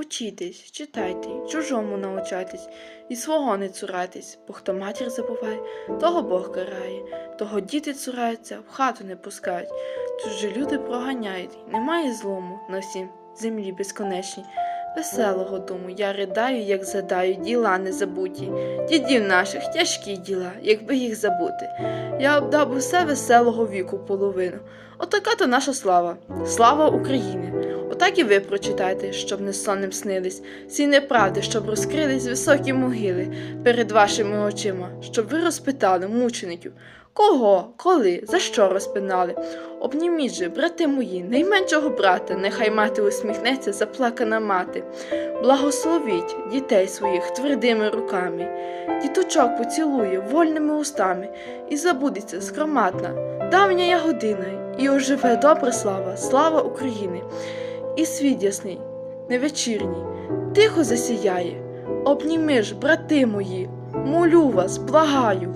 Учітесь, читайте, чужому научайтесь, і свого не цурайтесь, бо хто матір забуває, того Бог карає, того діти цураються, в хату не пускають, чужі люди проганяють, немає злому на всім землі безконечній. Веселого думу я ридаю, як задаю, діла незабуті, дідів наших тяжкі діла, якби їх забути. Я обдав усе веселого віку половину. Отака то наша слава, слава України. Отак і ви прочитайте, щоб не сонним снились, всі неправди, щоб розкрились високі могили перед вашими очима, щоб ви розпитали мучеників, кого, коли, за що розпинали. Обніміть же, брати мої, найменшого брата, нехай мати усміхнеться заплакана мати. Благословіть дітей своїх твердими руками, діточок поцілує вольними устами, і забудеться скроматна, давня я година, і оживе добра слава, слава України, і світ ясний, невечірній, тихо засіяє. Обніми ж, брати мої, молю вас, благаю.